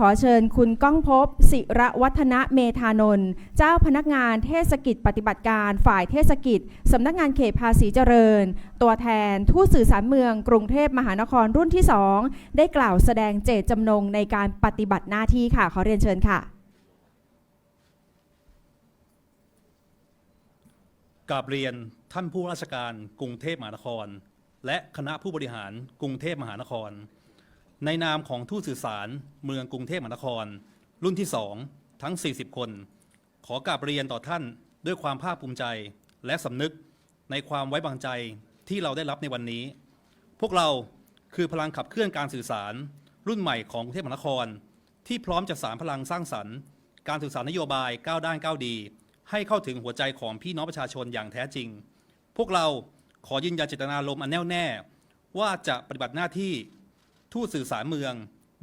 ขอเชิญคุณก้องภพศิระวัฒนะเมธานนท์เจ้าพนักงานเทศกิจปฏิบัติการฝ่ายเทศกิจ สำนักงานเขตภาษีเจริญ ตัวแทนทูตสื่อสารเมืองกรุงเทพมหานครรุ่นที่ 2 ได้กล่าวแสดงเจตจำนงในการปฏิบัติหน้าที่ค่ะ ขอเรียนเชิญค่ะกราบเรียนท่านผู้ราชการกรุงเทพมหานคร และคณะผู้บริหารกรุงเทพมหานคร ในนามของทูตสื่อสารเมืองกรุงเทพมหานคร รุ่นที่ 2 ทั้ง 40 คน ขอกราบเรียนต่อท่านด้วยความภาคภูมิใจและสำนึกในความไว้วางใจที่เราได้รับในวันนี้ พวกเราคือพลังขับเคลื่อนการสื่อสาร รุ่นใหม่ของกรุงเทพมหานคร ที่พร้อมจะสารพลังสร้างสรรค์ การสื่อสารนโยบายก้าวด้านก้าวดี ให้เข้าถึงหัวใจของพี่น้องประชาชนอย่างแท้จริง พวกเราขอยืนยันเจตนารมณ์อันแน่วแน่ ว่าจะปฏิบัติหน้าที่ ทูตสื่อสารเมือง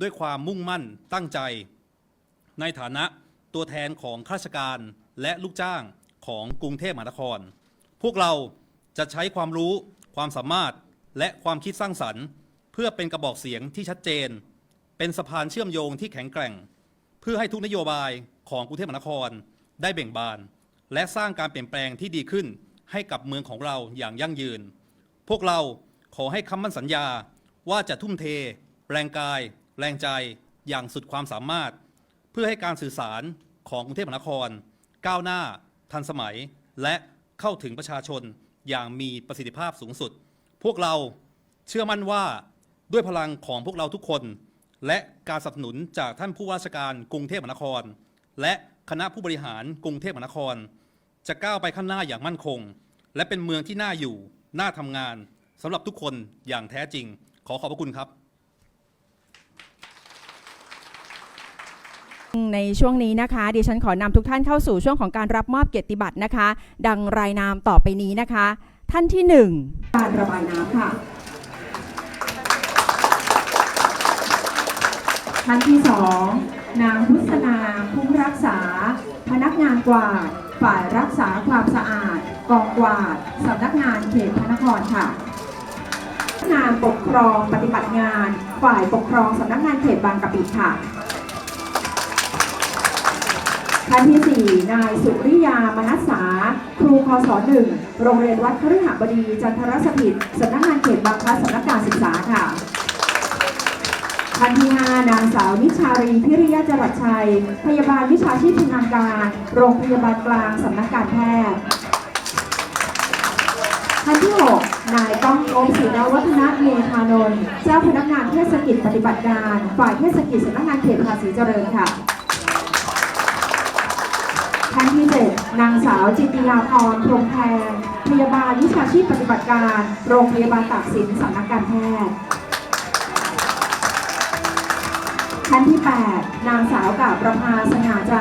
ด้วยความมุ่งมั่นตั้งใจ ในฐานะตัวแทนของข้าราชการและลูกจ้างของกรุงเทพมหานคร พวกเราจะใช้ความรู้ความสามารถและความคิดสร้างสรรค์ เพื่อเป็นกระบอกเสียงที่ชัดเจน เป็นสะพานเชื่อมโยงที่แข็งแกร่ง เพื่อให้ทุกนโยบายของกรุงเทพมหานครได้เบ่งบาน และสร้างการเปลี่ยนแปลงที่ดีขึ้นให้กับเมืองของเราอย่างยั่งยืน พวกเราขอให้คำมั่นสัญญา ว่าจะทุ่มเท แรงกาย แรงใจอย่างสุดความสามารถ เพื่อให้การสื่อสารของกรุงเทพมหานคร ก้าวหน้า ทันสมัย และเข้าถึงประชาชนอย่างมีประสิทธิภาพสูงสุด พวกเราเชื่อมั่นว่าด้วยพลังของพวกเราทุกคน และการสนับสนุนจากท่านผู้ว่าราชการกรุงเทพมหานคร และคณะผู้บริหารกรุงเทพมหานคร จะก้าวไปข้างหน้าอย่างมั่นคง และเป็นเมืองที่น่าอยู่ น่าทำงานสำหรับทุกคนอย่างแท้จริง ขอขอบพระคุณครับ ในช่วงนี้นะคะดิฉันขอนำทุกท่านเข้าสู่ช่วงของการรับมอบเกียรติบัตรนะคะ ดังรายนามต่อไปนี้นะคะ ท่านที่หนึ่งการระบายน้ำค่ะ ท่านที่สองนางพุษนาคุ้มรักษา พนักงานกวาดฝ่ายรักษาความสะอาด กองกวาดสำนักงานเขตพระนครค่ะ งานปกครองปฏิบัติงาน ฝ่ายปกครองสำนักงานเขตบางกะปิค่ะท่านที่ 4 นายสุริยามนัสสา ครูคศหนึ่งโรงเรียนวัดพฤหบดีจันทรสถิตสำนักงานเขตบางพลัดสำนักการศึกษาค่ะท่านที่ 5 นางสาวนิชารีพิริยะจรัสชัย พยาบาลวิชาชีพชำนาญการ โรงพยาบาลกลางสำนักการแพทย์ ท่านที่6นายก้องโอมศิรวัฒนะเมธานนท์เจ้าพนักงานเทศกิจปฏิบัติการ ฝ่ายเทศกิจสำนักงานเขตภาษีเจริญค่ะท่านที่7นางสาวจิตติยาพรพรมแพงพยาบาลวิชาชีพปฏิบัติการ โรงพยาบาลตากสินสำนักการแพทย์ ท่านที่ 8 นางสาวกาประภาสง่าใจ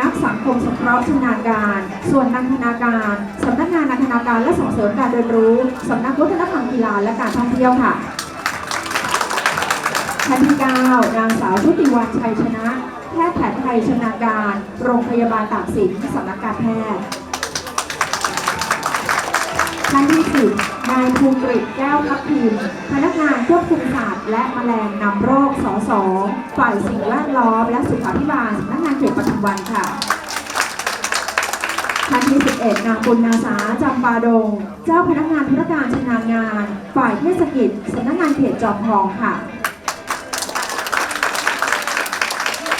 นักสังคมสงเคราะห์ชำนาญการ ส่วนนันทนาการสำนักงานนันทนาการและส่งเสริมการเรียนรู้สำนักวัฒนธรรมกีฬาและการท่องเที่ยวค่ะท่านที่ 9 นางสาวชุติวันชัยชนะ แพทย์แผนไทยชำนาญการ โรงพยาบาลตากสินสำนักการแพทย์ ท่านที่10นายภูกริตแก้วทัพทิมพนักงานควบคุมศาสตร์และแมลงนำโรคสสฝ่ายสิ่งแวดล้อมและสุขาภิบาลสำนักงานเขตปทุมวันค่ะท่านที่11นางบุญนาสาจำปาดง เจ้าพนักงานธุรการชำนาญงาน ฝ่ายเทศกิจสำนักงานเขตจอมทองค่ะ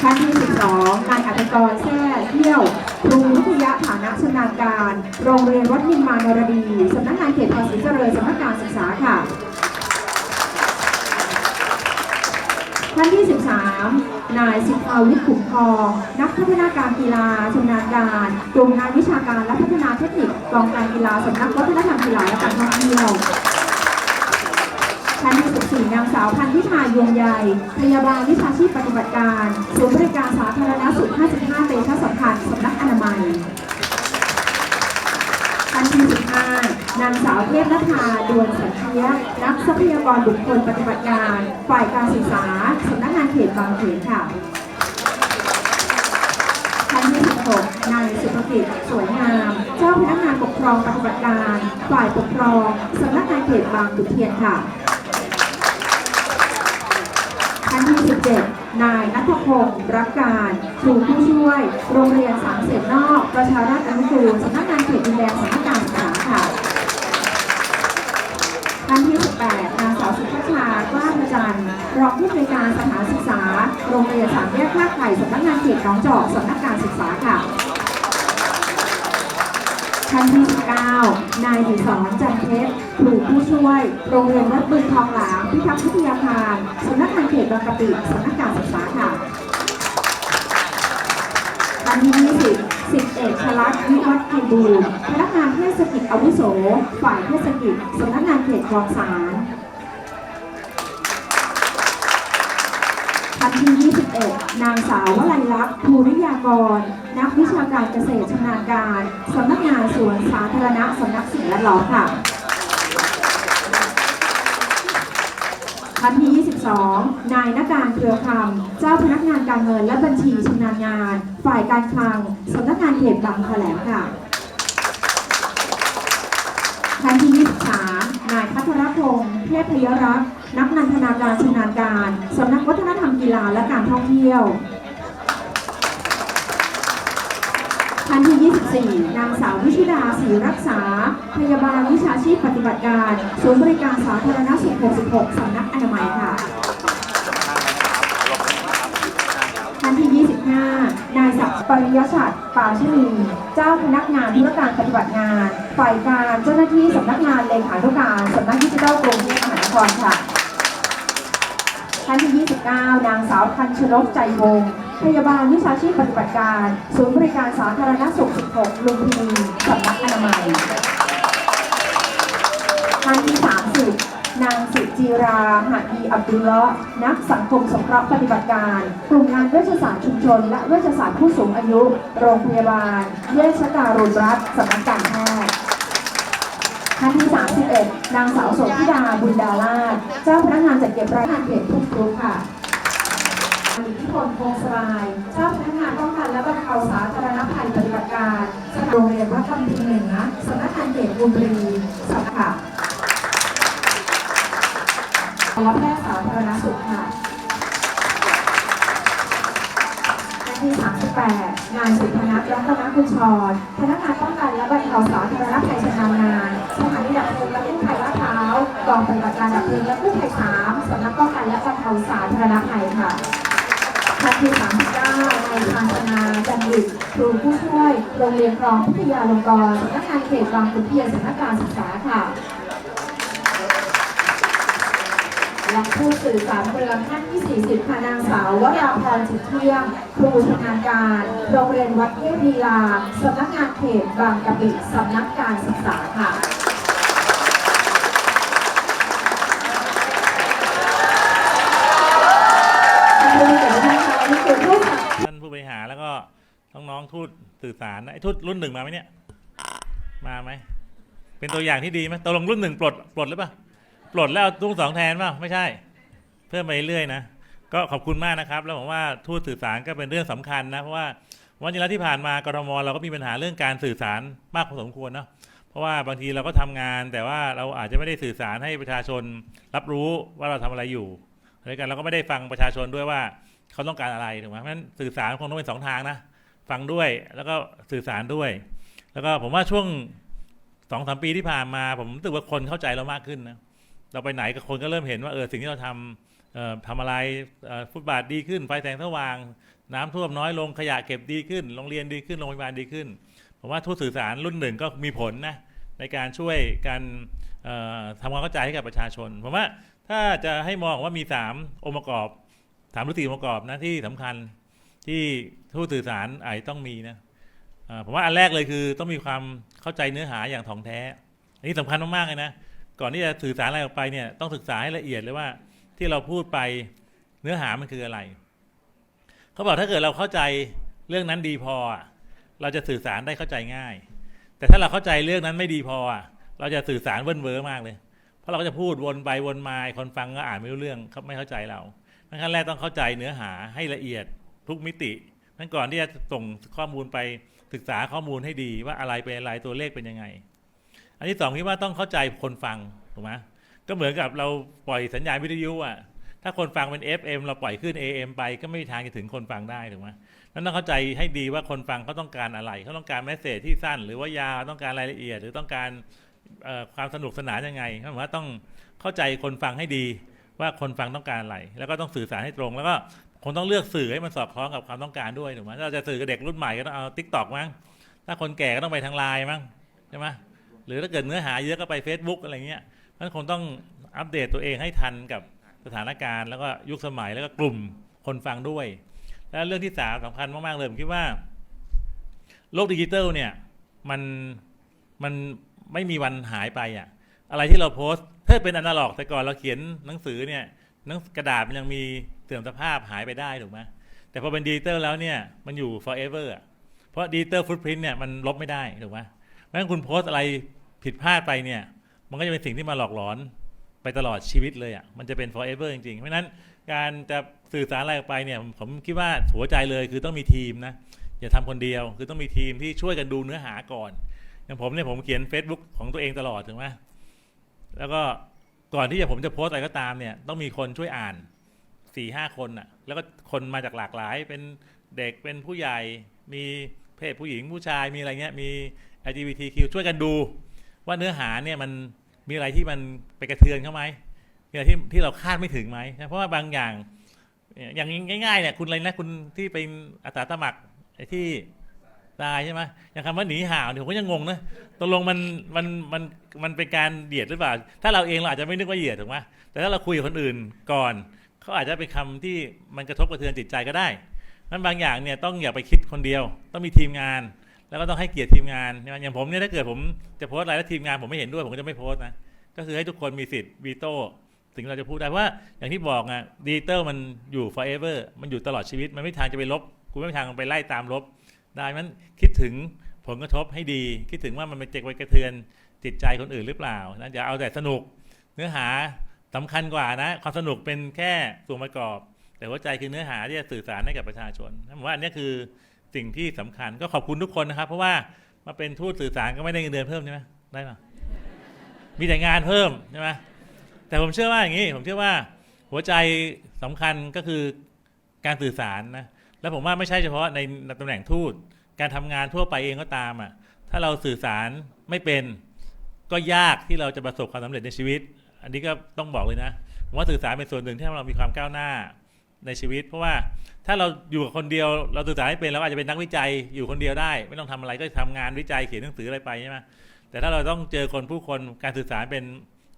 ท่านที่ 12นายอัตกรแท้เที่ยว ครูวิทยาฐานะชำนาญการ โรงเรียนวัดนิมมานรดีสำนักงานเขตภาษีเจริญสำนักการศึกษาค่ะ ท่านที่ 13 นายสิทธาวิทย์ขุมทอง นักพัฒนาการกีฬาชำนาญการกลุ่มงานวิชาการและพัฒนาเทคนิคกองการกีฬาสำนักวัฒนธรรมกีฬาและการท่องเที่ยว นที่14นางสาวพันธิชายวงใหญ่ พยาบาลวิชาชีพปฏิบัติการศูนย์บริการสาธารณสุข 55 เตชะสัมพันธ์สำนักอนามัยท่านที่15นางสาวเทพนภาดวนสันเทียนักทรัพยากรบุคคลปฏิบัติการ ฝ่ายการศึกษาสำนักงานเขตบางเขนค่ะท่านที่16นายสุภกิจสวยงาม เจ้าพนักงานปกครองปฏิบัติการ ฝ่ายปกครองสำนักงานเขตบางขุนเทียนค่ะ ท่านที่ 17 นายนัทพงศ์รักการครูผู้ช่วย โรงเรียนสามเสนนอก ประชาราษฎร์อนุกูลสำนักงานเขตดินแดงสำนักการศึกษาค่ะท่านที่ 18 นางสาวสุภชากล้าประจันรองผู้อำนวยการสถานศึกษา โรงเรียนสามแยกท่าไข่สำนักงานเขตหนองจอกสำนักการศึกษาค่ะ ทันที่ 19 นายดิศรจันเพชรครูผู้ช่วย โรงเรียนวัดบึงทองหลางพิทักษ์วิทยาคารสำนักงานเขตบางกะปิสำนักการศึกษาค่ะทันที่ 20 สิบเอกชลักวิวัฒน์ไพบูลพนักงานเทศกิจอาวุโส ฝ่ายเทศกิจสำนักงานเขตคลองสาร ท่านที่ 21 นางสาววลัยลักษณ์ภูริยากร นักวิชาการเกษตรชำนาญการสำนักงานสวนสาธารณะสำนักสิ่งแวดล้อมค่ะท่านที่ 22 นายนการเครือคำเจ้าพนักงานการเงินและบัญชีชำนาญงาน ฝ่ายการคลังสำนักงานเขตบางแถลงค่ะท่านที่ 23 นายพัทรพงศ์เทพยรักษ์ นักนันทนาการชำนาญการสำนักวัฒนธรรมกีฬาและการท่องเที่ยวท่านที่ 24 นางสาววิชุดาศรีรักษา พยาบาลวิชาชีพปฏิบัติการศูนย์บริการสาธารณสุข 66 สำนักอนามัยค่ะท่านที่ 25 นายศักดิ์ปริยชัดปาชินีเจ้าพนักงานธุรการปฏิบัติงาน ฝ่ายการเจ้าหน้าที่สำนักงานเลขานุการสำนักดิจิทัลกรุงเทพมหานครค่ะ ท่านที่ 29 นางสาวทันชนกใจวง พยาบาลวิชาชีพปฏิบัติการ ศูนย์บริการสาธารณสุข 16 ลุมพินีสำนักอนามัยท่านที่ 30 นางสุจีราหาดีอับดุลละนักสังคมสงเคราะห์ปฏิบัติการ กลุ่มงานเวชศาสตร์ชุมชน และเวชศาสตร์ผู้สูงอายุ โรงพยาบาล เวชการุณรัฐสำนักการแพทย์ ท่านที่ 31 นางสาวโสธิดาบุญดาลาศเจ้าพนักงานจัดเก็บรายงานเขตทุกกรุ๊ปค่ะอิทธิพลพงศราย เจ้าพนักงานป้องกันและบรรเทาสาธารณภัยปฏิบัติการสถานโรงเรียนวัดคำพีเหนือสำนักงานเขตบุรีสำนักค่ะและแพทย์สาธารณสุขค่ะ ที่ 38 นายสุพนัทรัตนกุญชร พนักงานป้องกันและบรรเทาสาธารณภัยชำนาญงานสถานีดับเพลิงและกู้ภัยลาดพร้าวกองปฏิบัติการดับเพลิงและกู้ภัย3สำนักป้องกันและบรรเทาสาธารณภัยค่ะหน้าที่39นายชาญชนาจันทร์วิทย์ครูผู้ช่วย โรงเรียนคลองพิทยาลงกรณ์สำนักงานเขตบางขุนเทียนสำนักการศึกษาค่ะ และผู้สื่อสารเรือท่านที่ 40ค่ะนางสาววราพรจิตเที่ยง ครูชำนาญการ โรงเรียนวัดเทพีลาสำนักงานเขตบางกะปิสำนักการศึกษาค่ะท่านผู้อผู้สมัครท่านผู้บริหารแล้วก็น้องๆทูตสื่อสารไอ้ทูตรุ่นหนึ่งมาไหมเนี่ย มาไหม เป็นตัวอย่างที่ดีไหมตกลงรุ่นหนึ่งปลดปลดหรือเปล่า ปลดแล้วเอารุ่นสองแทนเปล่าไม่ใช่ เพิ่มไปเรื่อยๆนะก็ขอบคุณมากนะครับ แล้วผมว่าทูตสื่อสารก็เป็นเรื่องสำคัญนะเพราะว่าวันนี้แล้วที่ผ่านมากรมเราก็มีปัญหาเรื่องการสื่อสารมากพอสมควรเนาะเพราะว่าบางทีเราก็ทำงาน แต่ว่าเราอาจจะไม่ได้สื่อสารให้ประชาชนรับรู้ว่าเราทำอะไรอยู่ด้วยกันเราก็ไม่ได้ฟังประชาชนด้วยว่าเขาต้องการอะไรถูกไหมเพราะฉะนั้นสื่อสารคงต้องเป็นสองทางนะฟังด้วยแล้วก็สื่อสารด้วย แล้วก็ผมว่าช่วงสองสามปีที่ผ่านมา ผมรู้สึกว่าคนเข้าใจเรามากขึ้นนะ เราไปไหนกับคนก็เริ่มเห็นว่าเออสิ่งที่เราทำทำอะไรฟุตบาทดีขึ้นไฟแสงสว่าง น้ำท่วมน้อยลงขยะเก็บดีขึ้น โรงเรียนดีขึ้นโรงพยาบาลดีขึ้นผมว่าทูตสื่อสารรุ่นหนึ่งก็มีผลนะในการช่วยการทำความเข้าใจให้กับประชาชนผมว่าถ้าจะให้มองว่ามีสามองค์ประกอบสามหรือสี่องค์ประกอบนะที่สำคัญที่ทูตสื่อสารไอต้องมีนะผมว่าอันแรกเลยคือต้องมีความเข้าใจเนื้อหาอย่างถ่องแท้อันนี้สำคัญมากๆเลยนะ ก่อนที่จะสื่อสารอะไรออกไปเนี่ยต้องศึกษาให้ละเอียดเลยว่า ที่เราพูดไปเนื้อหามันคืออะไร เขาบอกถ้าเกิดเราเข้าใจเรื่องนั้นดีพอ เราจะสื่อสารได้เข้าใจง่าย แต่ถ้าเราเข้าใจเรื่องนั้นไม่ดีพอ เราจะสื่อสารเวิ้นเว้อมากเลย เพราะเราก็จะพูดวนไปวนมาคนฟังก็อ่านไม่รู้เรื่องเขาไม่เข้าใจเราขั้นแรกต้องเข้าใจเนื้อหาให้ละเอียดทุกมิตินั้นก่อนที่จะส่งข้อมูลไปศึกษาข้อมูลให้ดีว่าอะไรเป็นอะไรตัวเลขเป็นยังไง อันที่สองคิดว่าต้องเข้าใจคนฟังถูกไหมก็เหมือนกับเราปล่อยสัญญาณวิทยุอะถ้าคนฟังเป็น FM เราปล่อยขึ้น AM ไปก็ไม่มีทางจะถึงคนฟังได้ถูกไหมนั้นต้องเข้าใจให้ดีว่าคนฟังเขาต้องการอะไร เขาต้องการแมสเซจที่สั้น หรือว่ายาวต้องการรายละเอียด หรือต้องการความสนุกสนานยังไงหมายวามว่าต้องเข้าใจคนฟังให้ดีว่าคนฟังต้องการอะไร แล้วก็ต้องสื่อสารให้ตรง แล้วก็คงต้องเลือกสื่อให้มันสอดคล้องกับความต้องการด้วยถูกไหมถ้าเราจะสื่อกับเด็กรุ่นใหม่ก็ต้องเอาทิกตอกมั้งถ้าคนแก่ก็ต้องไปทางไลน์มั้งใช่ไหม หรือถ้าเกิดเนื้อหาเยอะก็ไป Facebook อะไรเงี้ยมันคงต้องอัปเดตตัวเองให้ทันกับสถานการณ์ แล้วก็ยุคสมัยแล้วก็กลุ่มคนฟังด้วย แล้วเรื่องที่สามสำคัญมากๆเลยผมคิดว่า โลกดิจิทัลเนี่ยมันมันไม่มีวันหายไปอะ อะไรที่เราโพสต์ถ้าเป็นอนาล็อก แต่ก่อนเราเขียนหนังสือเนี่ยหนังกระดาษมันยังมีเสื่อมสภาพหายไปได้ถูกไหมแต่พอเป็นดิจิตอลแล้วเนี่ยมันอยู่ forever อะเพราะดิจิตอลฟุตพิ้นเนี่ยมันลบไม่ได้ถูกไหม เพราะฉะนั้นคุณโพสต์อะไรผิดพลาดไปเนี่ย มันก็จะเป็นสิ่งที่มาหลอกหลอนไปตลอดชีวิตเลยอะ มันจะเป็น forever จริงๆ เพราะนั้นการจะสื่อสารอะไรออกไปเนี่ย ผมคิดว่าหัวใจเลยคือต้องมีทีมนะ อย่าทำคนเดียว คือต้องมีทีมที่ช่วยกันดูเนื้อหาก่อน อย่างผมเนี่ยผมเขียน Facebook ของตัวเองตลอดถูกไหมแล้วก็ก่อนที่จะผมจะโพสต์อะไรก็ตามเนี่ย ต้องมีคนช่วยอ่านสี่ห้าคนน่ะ แล้วก็คนมาจากหลากหลาย เป็นเด็ก เป็นผู้ใหญ่ มีเพศผู้หญิงผู้ชาย มีอะไรเงี้ย มี LGBTQ ช่วยกันดู ว่าเนื้อหาเนี่ยมันมีอะไรที่มันไปกระเทือนเขาไหมมีอะไรที่ที่เราคาดไม่ถึงไหมเพราะว่าบางอย่างอย่างง่ายๆเนี่ยคุณอะไรนะคุณที่เป็นอาสาสมัครไอ้ที่ตายใช่ไหมอย่างคำว่าหนีห่าวเนี่ยผมก็ยังงงนะตกลงมันมันมันมันเป็นการเหยียดหรือเปล่า ถ้าเราเองเราอาจจะไม่นึกว่าเหยียดถูกไหมแต่ถ้าเราคุยกับคนอื่นก่อนเขาอาจจะเป็นคำที่มันกระทบกระเทือนจิตใจก็ได้นั้นบางอย่างเนี่ยต้องอย่าไปคิดคนเดียว ต้องมีทีมงาน แล้วก็ต้องให้เกียรติทีมงานใช่ไหมอย่างผมเนี่ยถ้าเกิดผมจะโพสต์อะไรแล้วทีมงานผมไม่เห็นด้วยผมก็จะไม่โพสต์นะก็คือให้ทุกคนมีสิทธิ์วีโต้สิ่งเราจะพูดได้เพราะว่าอย่างที่บอกอะดิจิตอลมันอยู่ forever มันอยู่ตลอดชีวิต มันไม่ทางจะไปลบกูไม่มีทางไปไล่ตามลบ ได้มันคิดถึงผลกระทบให้ดี คิดถึงว่ามันเป็นเจ็กไปกระเทือนจิตใจคนอื่นหรือเปล่านะอย่าเอาแต่สนุกเนื้อหาสำคัญกว่านะ ความสนุกเป็นแค่ส่วนประกอบ แต่หัวใจคือเนื้อหาที่จะสื่อสารให้กับประชาชนผมว่าอันนี้คือ สิ่งที่สำคัญก็ขอบคุณทุกคนนะครับ เพราะว่ามาเป็นทูตสื่อสารก็ไม่ได้เงินเดือนเพิ่มใช่ไหมได้ปะมีแต่งานเพิ่มใช่ไหมแต่ผมเชื่อว่าอย่างนี้ ผมเชื่อว่าหัวใจสำคัญก็คือการสื่อสารนะแล้วผมว่าไม่ใช่เฉพาะในตำแหน่งทูตการทำงานทั่วไปเองก็ตามอะถ้าเราสื่อสารไม่เป็นก็ยากที่เราจะประสบความสำเร็จในชีวิต อันนี้ก็ต้องบอกเลยนะผมว่าสื่อสารเป็นส่วนหนึ่งที่ทำให้เรามีความก้าวหน้า ในชีวิต เพราะว่าถ้าเราอยู่กับคนเดียวเราสื่อสารไม่เป็นเราอาจจะเป็นนักวิจัยอยู่คนเดียวได้ ไม่ต้องทำอะไรก็ทำงานวิจัยเขียนหนังสืออะไรไปใช่ไหมแต่ถ้าเราต้องเจอคนผู้คนการสื่อสารเป็น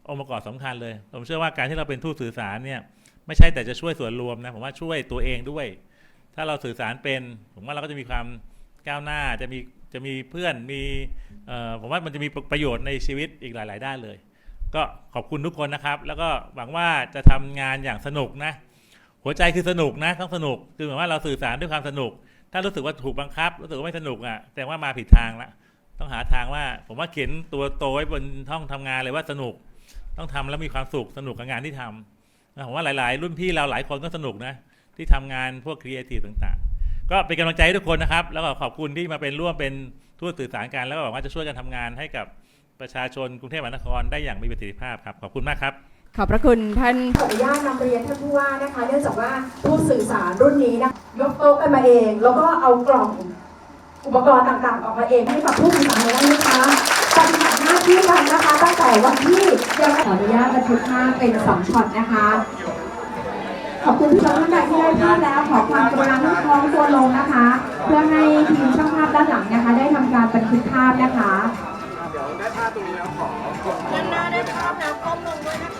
องค์ประกอบสำคัญเลย ผมเชื่อว่าการที่เราเป็นทูตสื่อสารเนี่ยไม่ใช่แต่จะช่วยส่วนรวมนะผมว่าช่วยตัวเองด้วย ถ้าเราสื่อสารเป็น ผมว่าเราก็จะมีความก้าวหน้าจะมีจะมีเพื่อนมีผมว่ามันจะมีประโยชน์ในชีวิตอีกหลาย ๆ ด้านเลย ก็ขอบคุณทุกคนนะครับ แล้วก็หวังว่าจะทำงานอย่างสนุกนะ หัวใจคือสนุกนะต้องสนุกคือหมายว่าเราสื่อสารด้วยความสนุก ถ้ารู้สึกว่าถูกบังคับ รู้สึกว่าไม่สนุกอะแต่ว่ามาผิดทางละต้องหาทางว่า ผมว่าเขียนตัวโตไว้บนห้องทำงานเลยว่าสนุก ต้องทำแล้วมีความสุขสนุกกับงานที่ทำนะผมว่าหลาย ๆ รุ่นพี่เราหลายคนก็สนุกนะที่ทำงานพวกครีเอทีฟต่างๆ ก็เป็นกำลังใจให้ทุกคนนะครับ แล้วก็ขอบคุณที่มาเป็นร่วมเป็นทูตสื่อสารกันแล้วก็หวังว่าจะช่วยกันทำงานให้กับประชาชนกรุงเทพมหานครได้อย่างมีประสิทธิภาพครับขอบคุณมากครับ ขอบพระคุณท่านขออนุญาตนำเรียนท่านผู้ว่านะคะ เนื่องจากว่าผู้สื่อสารรุ่นนี้นะยกโต๊ะกันมาเอง แล้วก็เอากล่องอุปกรณ์ต่างๆ ออกมาเองให้กับผู้สื่อสารในวันนี้นะคะปฏิบัติหน้าที่กันนะคะตั้งแต่วันที่ยังขออนุญาตบันทึกภาพเป็นสองช็อตนะคะ ขอบคุณทุกท่านใดที่ได้ภาพแล้วขอความกรุณาที่คล้องตัวลงนะคะ เพื่อให้ทีมช่างภาพด้านหลังนะคะ ได้ทำการบันทึกภาพนะคะด้านหน้าได้ภาพแล้วก้มลงด้วยนะคะก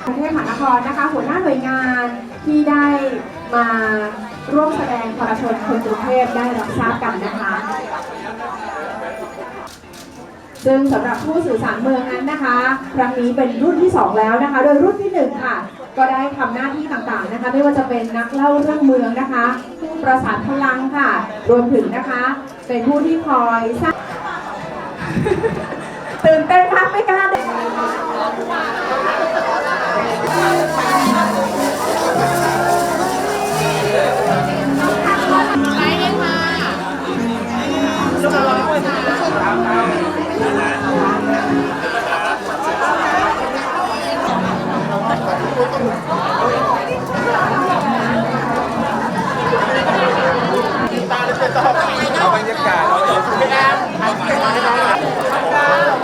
กรุงเทพมหานครนะคะ หัวหน้าหน่วยงานที่ได้มาร่วมแสดงประชาชนคนกรุงเทพได้รับทราบกันนะคะซึ่งสำหรับผู้สื่อสารเมืองนั้นนะคะ ครั้งนี้เป็นรุ่นที่ 2 แล้วนะคะ โดยรุ่นที่1ค่ะ ก็ได้ทำหน้าที่ต่างๆนะคะ ไม่ว่าจะเป็นนักเล่าเรื่องเมืองนะคะผู้ประสานพลังค่ะ รวมถึงนะคะ เป็นผู้ที่คอยสร้างตื่นเต้นมากไม่กล้าเลย บรรยากาศเราเดี๋ยวคุณแอมทำให้น้องหน่อย